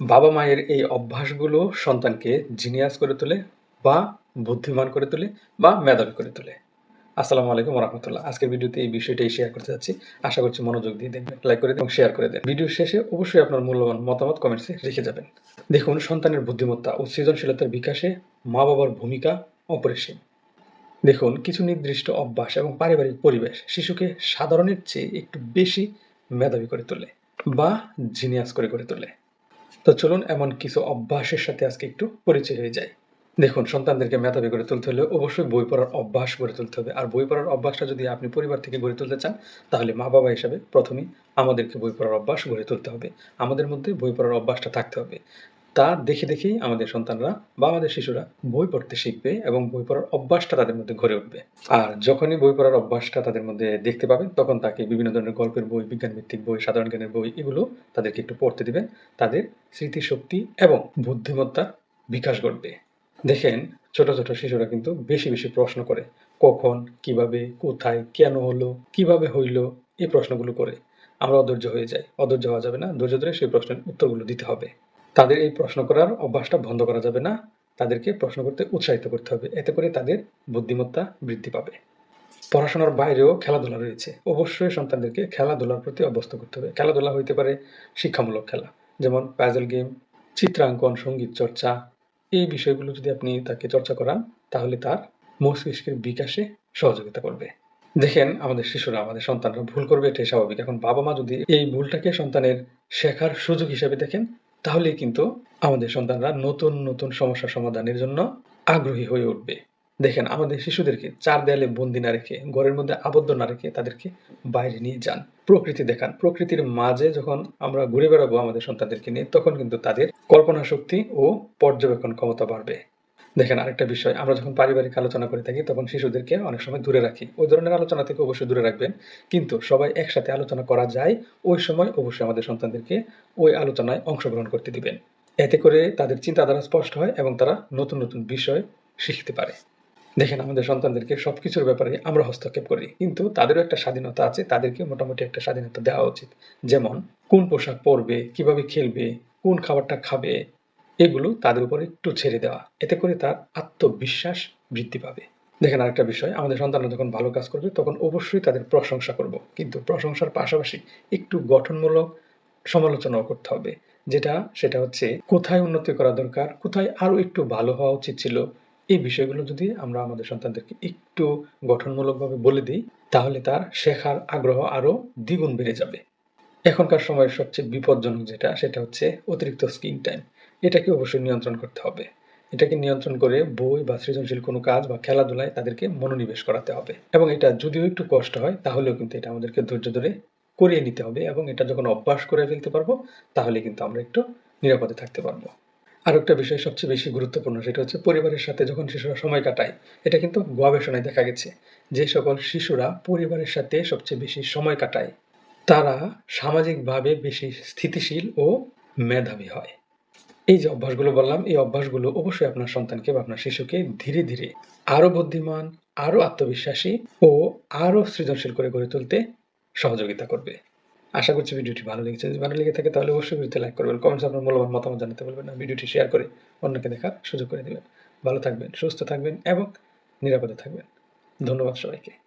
বাবা মায়ের এই অভ্যাসগুলো সন্তানকে জিনিয়াস করে তোলে বা বুদ্ধিমান করে তোলে বা মেধাবী করে তোলে। আসসালামু আলাইকুম রহমতুল্লাহ। আজকের ভিডিওতে এই বিষয়টাই শেয়ার করতে যাচ্ছি। আশা করছি মনোযোগ দিয়ে দেখবেন লাইক করে এবং শেয়ার করে দেন ভিডিও শেষে অবশ্যই আপনার মূল্যবান মতামত কমেন্টসে রেখে যাবেন। দেখুন, সন্তানের বুদ্ধিমত্তা ও সৃজনশীলতার বিকাশে মা বাবার ভূমিকা অপরিসীম। দেখুন, কিছু নির্দিষ্ট অভ্যাস এবং পারিবারিক পরিবেশ শিশুকে সাধারণের চেয়ে একটু বেশি মেধাবী করে তোলে বা জিনিয়াস করে করে তোলে। তো চলুন এমন কিছু অভ্যাসের সাথে আজকে একটু পরিচয় হয়ে যায় দেখুন, সন্তানদেরকে মেধাবী গড়ে তুলতে হলে অবশ্যই বই পড়ার অভ্যাস গড়ে তুলতে হবে। আর বই পড়ার অভ্যাসটা যদি আপনি পরিবার থেকে গড়ে তুলতে চান, তাহলে মা বাবা হিসাবে প্রথমেই আমাদেরকে বই পড়ার অভ্যাস গড়ে তুলতে হবে। আমাদের মধ্যে বই পড়ার অভ্যাসটা থাকতে হবে। তা দেখে দেখেই আমাদের সন্তানরা বা আমাদের শিশুরা বই পড়তে শিখবে এবং বই পড়ার অভ্যাসটা তাদের মধ্যে গড়ে উঠবে। আর যখনই বই পড়ার অভ্যাসটা তাদের মধ্যে দেখতে পাবেন তখন তাকে বিভিন্ন ধরনের গল্পের বই বিজ্ঞান ভিত্তিক বই, সাধারণ জ্ঞানের বই এগুলো তাদেরকে একটু পড়তে দিবেন। তাদের স্মৃতিশক্তি এবং বুদ্ধিমত্তার বিকাশ ঘটবে। দেখেন, ছোট ছোট শিশুরা কিন্তু বেশি বেশি প্রশ্ন করে, কখন, কীভাবে, কোথায়, কেন হলো, কীভাবে হইল, এই প্রশ্নগুলো করে। আমরা অধৈর্য হয়ে যাই। অধৈর্য হওয়া যাবে না। ধৈর্য ধরে সেই প্রশ্নের উত্তরগুলো দিতে হবে। তাদের এই প্রশ্ন করার অভ্যাসটা বন্ধ করা যাবে না। তাদেরকে প্রশ্ন করতে উৎসাহিত করতে হবে। এতে করে তাদের বুদ্ধিমত্তা বৃদ্ধি পাবে। পড়াশোনার বাইরেও খেলাধুলা রয়েছে। অবশ্যই সন্তানদেরকে খেলাধুলার প্রতি অভ্যস্ত করতে হবে। খেলাধুলা হইতে পারে শিক্ষামূলক খেলা, যেমন প্যাজল গেম চিত্রাঙ্কন, সংগীত চর্চা। এই বিষয়গুলো যদি আপনি তাকে চর্চা করান, তাহলে তার মস্তিষ্কের বিকাশে সহযোগিতা করবে। দেখেন, আমাদের শিশুরা, আমাদের সন্তানরা ভুল করবে, এটাই স্বাভাবিক। এখন বাবা মা যদি এই ভুলটাকে সন্তানের শেখার সুযোগ হিসেবে দেখেন তাহলে কিন্তু আমাদের সন্তানরা নতুন নতুন সমস্যা সমাধানের জন্য আগ্রহী হয়ে উঠবে। দেখেন, আমাদের শিশুদেরকে চার দেয়ালে বন্দি না রেখে, ঘরের মধ্যে আবদ্ধ না রেখে তাদেরকে বাইরে নিয়ে যান। প্রকৃতি দেখান, প্রকৃতির মাঝে যখন আমরা ঘুরে বেড়াবো আমাদের সন্তানদেরকে নিয়ে, তখন কিন্তু তাদের কল্পনা শক্তি ও পর্যবেক্ষণ ক্ষমতা বাড়বে। দেখেন আরেকটা বিষয়, আমরা যখন পারিবারিক আলোচনা করে থাকি তখন শিশুদেরকে অনেক সময় দূরে রাখি। ওই ধরনের আলোচনা থেকে অবশ্যই দূরে রাখবেন। কিন্তু সবাই একসাথে আলোচনা করা যায়, ওই সময় অবশ্যই আমাদের সন্তানদেরকে ওই আলোচনায় অংশগ্রহণ করতে দিবেন। এতে করে তাদের চিন্তাধারা স্পষ্ট হয় এবং তারা নতুন নতুন বিষয় শিখতে পারে। দেখেন আমাদের সন্তানদেরকে সব কিছুর ব্যাপারে আমরা হস্তক্ষেপ করি, কিন্তু তাদেরও একটা স্বাধীনতা আছে, তাদেরকে মোটামুটি একটা স্বাধীনতা দেওয়া উচিত। যেমন, কোন পোশাক পরবে, কীভাবে খেলবে, কোন খাবারটা খাবে এগুলো তাদের উপর একটু ছেড়ে দেওয়া। এতে করে তার আত্মবিশ্বাস বৃদ্ধি পাবে। দেখেন আরেকটা বিষয়, আমাদের সন্তানরা যখন ভালো কাজ করবে, তখন অবশ্যই তাদের প্রশংসা করব। কিন্তু প্রশংসার পাশাপাশি একটু গঠনমূলক সমালোচনাও করতে হবে। যেটা, সেটা হচ্ছে কোথায় উন্নতি করা দরকার, কোথায় আরও একটু ভালো হওয়া উচিত ছিল, এই বিষয়গুলো যদি আমরা আমাদের সন্তানদেরকে একটু গঠনমূলকভাবে বলে দিই, তাহলে তার শেখার আগ্রহ আরও দ্বিগুণ বেড়ে যাবে। এখনকার সময়ের সবচেয়ে বিপজ্জনক যেটা, সেটা হচ্ছে অতিরিক্ত স্ক্রিন টাইম। এটাকে অবশ্যই নিয়ন্ত্রণ করতে হবে। এটাকে নিয়ন্ত্রণ করে বই বা সৃজনশীল কোনো কাজ বা খেলাধুলায় তাদেরকে মনোনিবেশ করাতে হবে এবং এটা যদিও একটু কষ্ট হয়, তাহলেও কিন্তু এটা আমাদেরকে ধৈর্য ধরে করিয়ে নিতে হবে এবং এটা যখন অভ্যাস করে ফেলতে পারব, তাহলে কিন্তু আমরা একটু নিরাপদে থাকতে পারব। আর একটা বিষয় সবচেয়ে বেশি গুরুত্বপূর্ণ, সেটা হচ্ছে পরিবারের সাথে যখন শিশুরা সময় কাটায়, এটা কিন্তু গবেষণায় দেখা গেছে যে সকল শিশুরা পরিবারের সাথে সবচেয়ে বেশি সময় কাটায়। তারা সামাজিকভাবে বেশি স্থিতিশীল ও মেধাবী হয়। এই যে অভ্যাসগুলো বললাম, এই অভ্যাসগুলো অবশ্যই আপনার সন্তানকে বা আপনার শিশুকে ধীরে ধীরে আরও বুদ্ধিমান, আরও আত্মবিশ্বাসী ও আরও সৃজনশীল করে গড়ে তুলতে সহযোগিতা করবে। আশা করছি ভিডিওটি ভালো লেগেছে। যদি ভালো লেগে থাকে তাহলে অবশ্যই ভিডিওতে লাইক করবেন, কমেন্টস আপনার মূল্যবান মতামত জানাতে বলবেন না ভিডিওটি শেয়ার করে অন্যকে দেখার সুযোগ করে দেবেন। ভালো থাকবেন, সুস্থ থাকবেন এবং নিরাপদে থাকবেন। ধন্যবাদ সবাইকে।